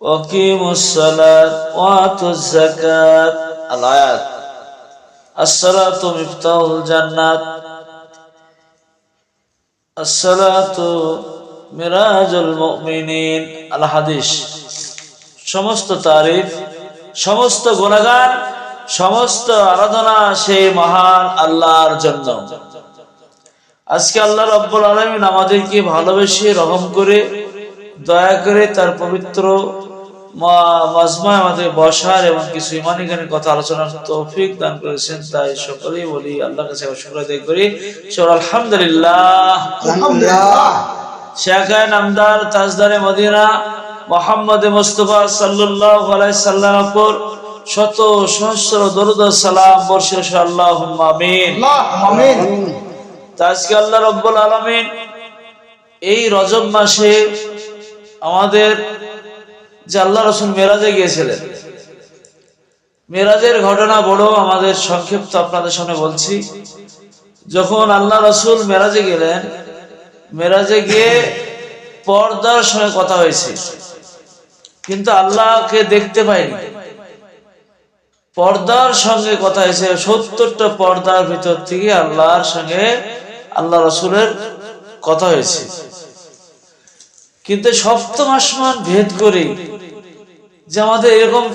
وقيموا الصلاة وآتوا الزكاة الآيات الصلاة مفتاح الجنة الصلاة মিরাজ মুমিনিন আল হাদিস সমস্ত তারিফ সমস্ত গুণগান সমস্ত আরাধনা সেই মহান আল্লাহর জন্য আজকে আল্লাহ রব্বুল আলমিন আমাদেরকে ভালোবেসে রহম করে দয়া করে তার পবিত্র মাজমায় আমাদের বসার এবং কিছু ইমানি গানের কথা আলোচনার তৌফিক দান করেছেন তাই সকলেই বলি আল্লাহ কাছে শুক্র আদায় করি। সর আলহামদুলিল্লাহ। শেখায় নামদার তাজদারে মদিনা মোহাম্মদ মুস্তফা আলাইহি শত সহস্র দরুদ সালাম আল্লাহুম্মা আমিন। আজকে আল্লাহ রব্বুল আলামিন এই রজব মাসে আমাদের যে আল্লাহ রসুল মেরাজে গিয়েছিলেন। মেরাজের ঘটনা বড়, আমাদের সংক্ষিপ্ত আপনাদের সামনে বলছি। যখন আল্লাহ রসুল মেরাজে গেলেন, মেরাজে গিয়ে পর্দার সঙ্গে কথা হয়েছে। কিন্তু আল্লাহকে দেখতে পাইনি। পর্দার সঙ্গে কথা হয়েছে, সত্তরটা পর্দার ভিতর থেকে আল্লাহর সঙ্গে আল্লাহ রসুলের কথা হয়েছে। কিন্তু সপ্তম আসমান ভেদ করে যে আমাদের এরকম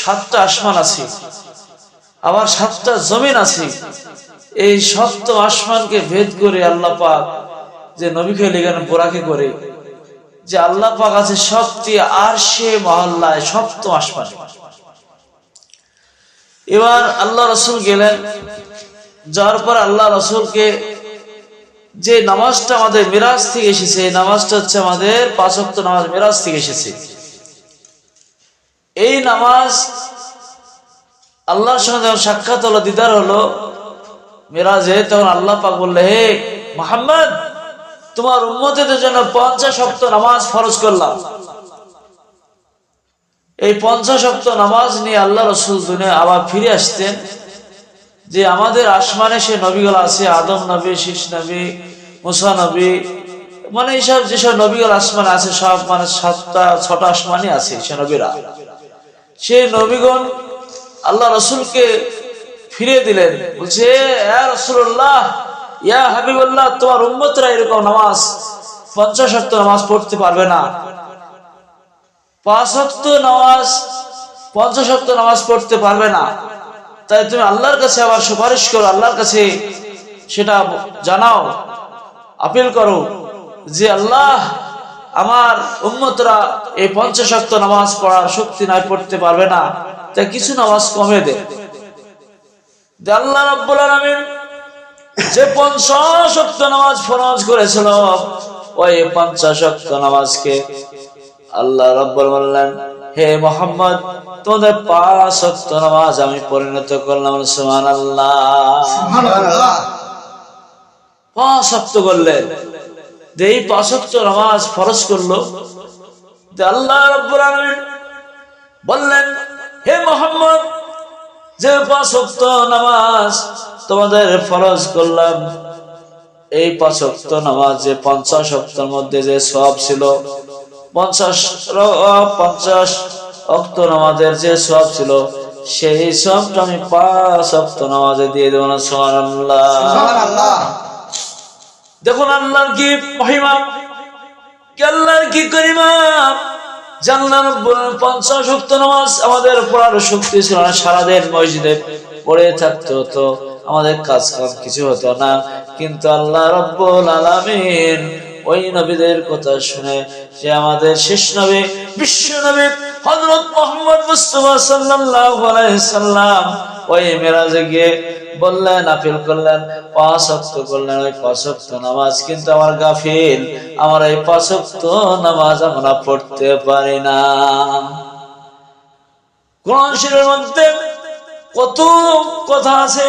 সাতটা আসমান আছে, আবার সাতটা জমিন আছে, এই সপ্ত আসমানকে ভেদ করে আল্লাহ পাক যে নবীকে লেখেন বোরাকে করে, যে আল্লাহ পাক আছে সবচেয়ে আর সে মহল্লায় সপ্ত আসমান। এবার আল্লাহ রসুল গেলেন, যাওয়ার পর আল্লাহ রসুলকে যে নামাজটা আমাদের মিরাজ থেকে এসেছে, এই নামাজটা হচ্ছে আমাদের পাঁচক্ত নামাজ মিরাজ থেকে এসেছে। এই নামাজ আল্লাহর সঙ্গে যখন সাক্ষাৎ হলো, দিদার হলো, মিরাজে, তখন আল্লাহ পাক বললে, হে মোহাম্মদ, তোমার উন্মতিদের জন্য পঞ্চাশ শক্ত নামাজ ফরজ করলাম। এই পঞ্চাশ শক্ত নামাজ নিয়ে আল্লাহ রসুল দুনিয়া আবার ফিরে আসতেন, যে আমাদের আসমানে সে নবীগুলো আছে, আদম নবী, শীষ নবী, মুসা নবী মানে এইসব যেসব নবীগুলো আসমানে আছে, সব মানে সাতটা, ছটা আসমানই আছে সে নবীরা। সেই নবীগণ আল্লাহ রসুলকে ফিরে দিলেন। বলছে ইয়া হাবিবুল্লাহ, তোমার উম্মতরা এরকম নামাজ, পঞ্চাশ নামাজ পড়তে পারবে না। পাঁচ নামাজ, পঞ্চাশ নামাজ পড়তে পারবে না। তাই তুমি আল্লাহর কাছে আবার সুপারিশ করো, আল্লাহর কাছে সেটা জানাও, আপিল করো যে আল্লাহ আমার উম্মতরা এই পঞ্চশক্ত নামাজ পড়ার শক্তি নাই পড়তে পারবে না। তাই কিছু নামাজ কমে দে। আল্লাহ রাব্বুল আলামিন যে পঞ্চশক্ত নামাজ ফরজ করেছিল ওই পঞ্চশক্ত নামাজকে আল্লাহ রাব্বুল বললেন হে মোহাম্মদ তোমাদের পাঁচ সত্য নামাজ আমি পরিণত করলাম সুমান আল্লাহ পাঁচ সপ্ত করলেন। এই পাঁচ নামাজ ফরজ করল আল্লাহ রব্বুল আলামিন বললেন, হে মোহাম্মদ, যে পাঁচ নামাজ তোমাদের ফরজ করলাম, এই পাঁচ নামাজ যে পঞ্চাশ সপ্তর মধ্যে যে সব ছিল, পঞ্চাশ পঞ্চাশ অক্ত নামাজের যে সব ছিল, সেই সবটা আমি পাঁচ অক্ত নামাজে দিয়ে দেবো না সোমান আল্লাহ দেখুন আল্লাহর কি মহিমা আল্লাহর কি করিমা জানলাম পঞ্চাশ শক্ত নামাজ আমাদের পড়ার শক্তি ছিল না, সারাদিন মসজিদে পড়ে থাকতে হতো, আমাদের কাজ কাম কিছু হতো না, কিন্তু আল্লাহ রব্বুল আলামিন ওই নবীদের কথা শুনে যে আমাদের শেষ নবী, বিশ্ব নবী হযরত মুহাম্মদ মুস্তাফা আলাইহি সাল্লাম ওই মেরাজে গিয়ে বললেন আপিল করলেন, পাঁচ অক্ত করলেন ওই পাঁচ অক্ত নামাজ। কিন্তু আমার গাফিল, আমার এই পাঁচ অক্ত নামাজ আমরা পড়তে পারি না। কোরআন শরীফের মধ্যে কত কথা আছে,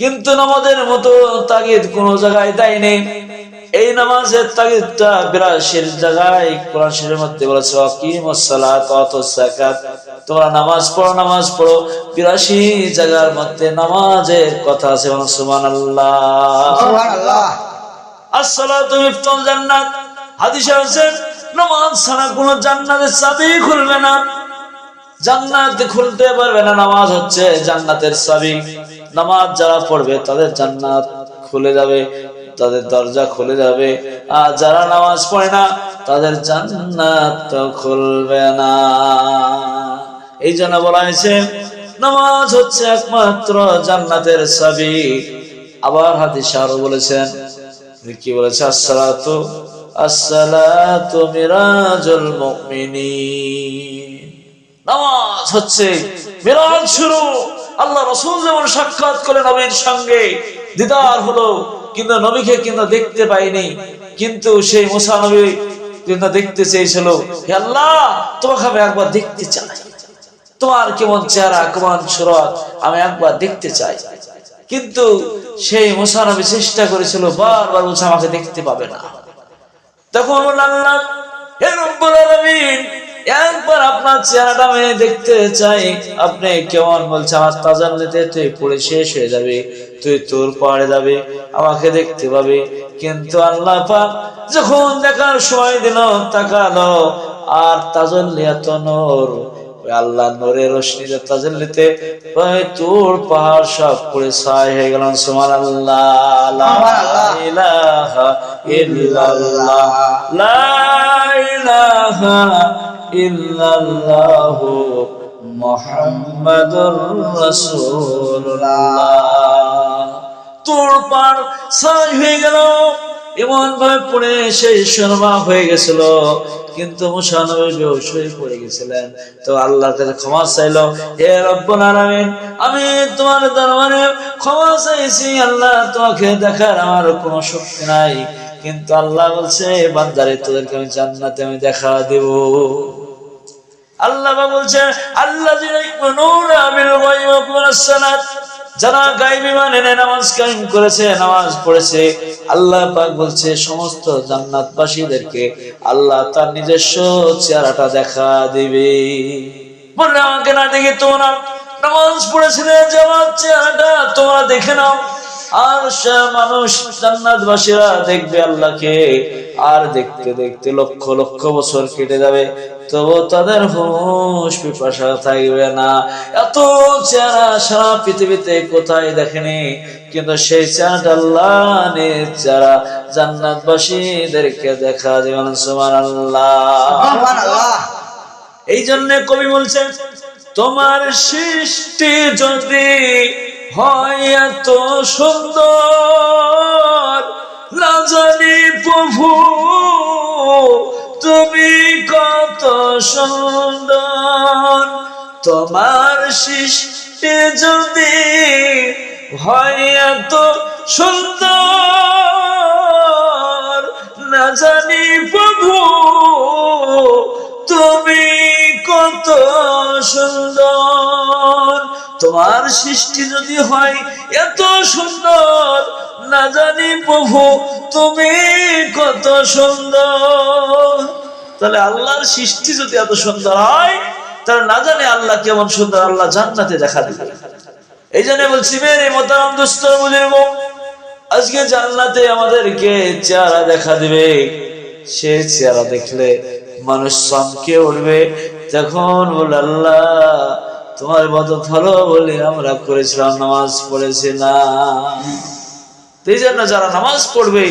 কিন্তু নামাজের মতো তাগিদ কোন জায়গায় দেয়নি এই নামাজের তাগিদটা বিরাশির জায়গায় কোরআন শরীফের মধ্যে বলেছে অকিম সালাত তোমরা নামাজ পড়ো নামাজ পড়ো বিরাশি জায়গার মধ্যে নামাজের কথা আছে সুবহানাল্লাহ। সুবহানাল্লাহ। আসসালাতু জান্নাত। হাদিসে আছে নামাজ ছাড়া কোনো জান্নাতের চাবি খুলবে না। জান্নাত খুলতে পারবে না নামাজ হচ্ছে জান্নাতের চাবি। নামাজ যারা পড়বে তাদের জান্নাত খুলে যাবে। তাদের দরজা খুলে যাবে। আর যারা নামাজ পড়ে না, তাদের জান্নাত খুলবে না। এই জন্য বলা হয়েছে, নামাজ হচ্ছে একমাত্র জান্নাতের চাবি আবার হাদিস আরও বলেছেন কি বলেছে? আসসালাতু আসসালাতু মিরাজুল মুমিনিন। নামাজ হচ্ছে মিরাজ শুরু। আল্লাহ রাসূল যেমন সাক্ষাৎ করে নবীর সঙ্গে, দিদার হলো কিন্তু নবীকে কিন্তু দেখতে পাইনি, কিন্তু সেই মুসা নবী কিন্তু দেখতে চেয়েছিল, হে আল্লাহ, তোমাকে আমি একবার দেখতে চাই। তোমার কেমন চেহারা, কেমন সুরত, আমি একবার দেখতে চাই। কিন্তু সেই মুসানবী চেষ্টা করেছিল, বারবার বলছে আমাকে দেখতে পাবে না। তখন আল্লাহ, হে রব্বুল আলামিন, একবার আপনার চেহারাটা আমি দেখতে চাই। আপনি কেমন বলছে আমার তাজাল্লিতে তুই পড়ে শেষ হয়ে যাবে। তুই তোর পাড়ে যাবে, আমাকে দেখতে পাবে। কিন্তু আল্লাহ পাক যখন দেখার সময় দিল, তাকালো, আর তাজল্লি এত নূর। আল্লাহ নূরের রশ্মিতে তাজল্লিতে তোর পাহাড় সব পড়ে ছাই হয়ে গেল। লা ইলাহা ইল্লাল্লাহ মুহাম্মাদুর রাসূলুল্লাহ। তোর পার ছাই হয়ে গেল। এমন ভাবে পড়ে সেই শর্মা হয়ে গেছিল। কিন্তু মুসানবী পড়ে গেছিলেন। তো আল্লাহর কাছে ক্ষমা চাইলো। হে আমি তোমার দরবারে ক্ষমা চাইছি। আল্লাহ তোমাকে দেখার আমার কোনো শক্তি নাই। কিন্তু আল্লাহ বলছে বান্দারে, তোদেরকে আমি জান্নাতে আমি দেখা দেব। আল্লাহ বলছে আল্লাহ যারা গাইবি মানে নামাজ কায়েম করেছে, নামাজ পড়েছে, আল্লাহ পাক বলছে, সমস্ত জান্নাতবাসীদেরকে আল্লাহ তার নিজস্ব চেহারাটা দেখা দিবে। বললে, আমাকে না দেখে তোমরা নামাজ পড়েছিলে আমার চেহারাটা তোমরা দেখে নাও। আর মানুষ জান্নাতবাসীরা দেখবে আল্লাহকে, আর দেখতে দেখতে লক্ষ লক্ষ বছর কেটে যাবে। তবু তাদের হুশ, পিপাসা থাকবে না। এত চেহারা সারা পৃথিবীতে কোথায় দেখেনি? কিন্তু সেই যারা জান্নাতবাসীদেরকে দেখা সুবহানাল্লাহ। এই জন্য কবি বলছেন, তোমার সৃষ্টি যদি হয় এত সুন্দর, না জানি প্রভু তুমি কত সুন্দর। তোমার সৃষ্টি যদি হয় এত সুন্দর, না জানি প্রভু, তুমি কত সুন্দর। তোমার সৃষ্টি যদি হয়, এত সুন্দর। না জানি প্রভু, তুমি কত সুন্দর। তাহলে আল্লাহর সৃষ্টি যদি এত সুন্দর হয়, তাহলে না জানে আল্লাহ কেমন সুন্দর, আল্লাহ জান্নাতে দেখা দিবে। এই জন্য বলছি, মেরে মোতারাম দুস্থ বুঝিব আজকে জান্নাতে আমাদেরকে চেহারা দেখা দিবে। সে চেহারা দেখলে মানুষ চমকে উঠবে। তখন বল, আল্লাহ তোমার মত ভালো বলে আমরা করেছিলাম, নামাজ পড়েছিলাম। তো এই জন্য যারা নামাজ পড়বে,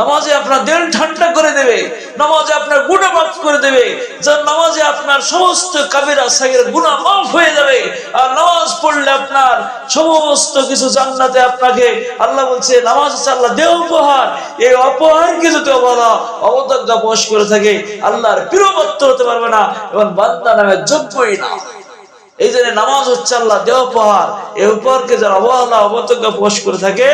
নামাজে আপনার দিল ঠান্ডা করে দেবে, নামাজে আপনার গুণা মাফ করে দেবে, যার নামাজে আপনার সমস্ত কাবিরা সাগের গুণা মাফ হয়ে যাবে, আর নামাজ পড়লে আপনার সমস্ত কিছু জান্নাতে আপনাকে, আল্লাহ বলছে, নামাজ আল্লাহ দেহ উপহার। এই অপহারকে যদি অবলা অবদজ্ঞা বস করে থাকে, আল্লাহর প্রিয়বত্ত হতে পারবে না, এবং বান্দা নামে যোগ্যই না। এই জন্য নামাজ হচ্ছে আল্লাহ দেহ উপহার। এই উপহারকে যারা অবহেলা অবতজ্ঞ প্রকাশ করে থাকে,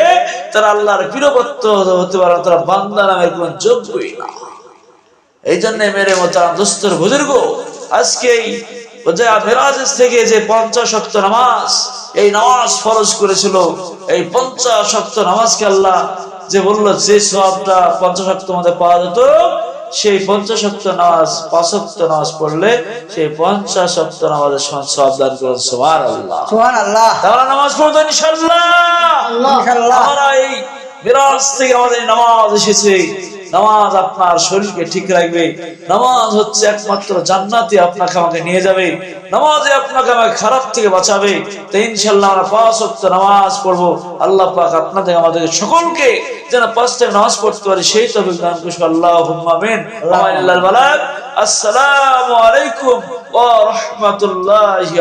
তারা আল্লাহর বীরবত্ত হতে পারে তারা বান্দা নামের কোন যোগ্যই না। এই জন্য মেরে মতো দোস্তর বুজুর্গ, আজকে থেকে যে পঞ্চাশ শক্ত নামাজ, এই নামাজ ফরজ করেছিল, এই পঞ্চাশ শক্ত নামাজকে আল্লাহ যে বলল, যে সবটা পঞ্চাশ শক্ত মধ্যে পাওয়া যেত সেই পঞ্চাশ সপ্ত নামাজ পাঁচক্ত নামাজ পড়লে সেই পঞ্চাশ সপ্ত নামাজের সমান সব দান করেন আল্লাহ সুহান আল্লাহ তাহলে নামাজ পড়তো ইনশাল্লাহ ইনশাল্লাহ আমরা এই বিরাজ থেকে আমাদের নামাজ এসেছে। নামাজ আপনার শরীরকে ঠিক রাখবে। নামাজ হচ্ছে একমাত্র জান্নাতে আপনাকে আমাকে নিয়ে যাবে। নামাজে আপনাকে আমাকে খারাপ থেকে বাঁচাবে। তো ইনশাল্লাহ আমরা পাঁচ ওয়াক্ত নামাজ পড়ব। আল্লাহ পাক আপনাদের, আমাদের সকলকে যেন পাঁচ থেকে নামাজ পড়তে পারি, সেই তো বিজ্ঞান কুশল আল্লাহ আমিন আসসালামু আলাইকুম ওয়া রাহমাতুল্লাহি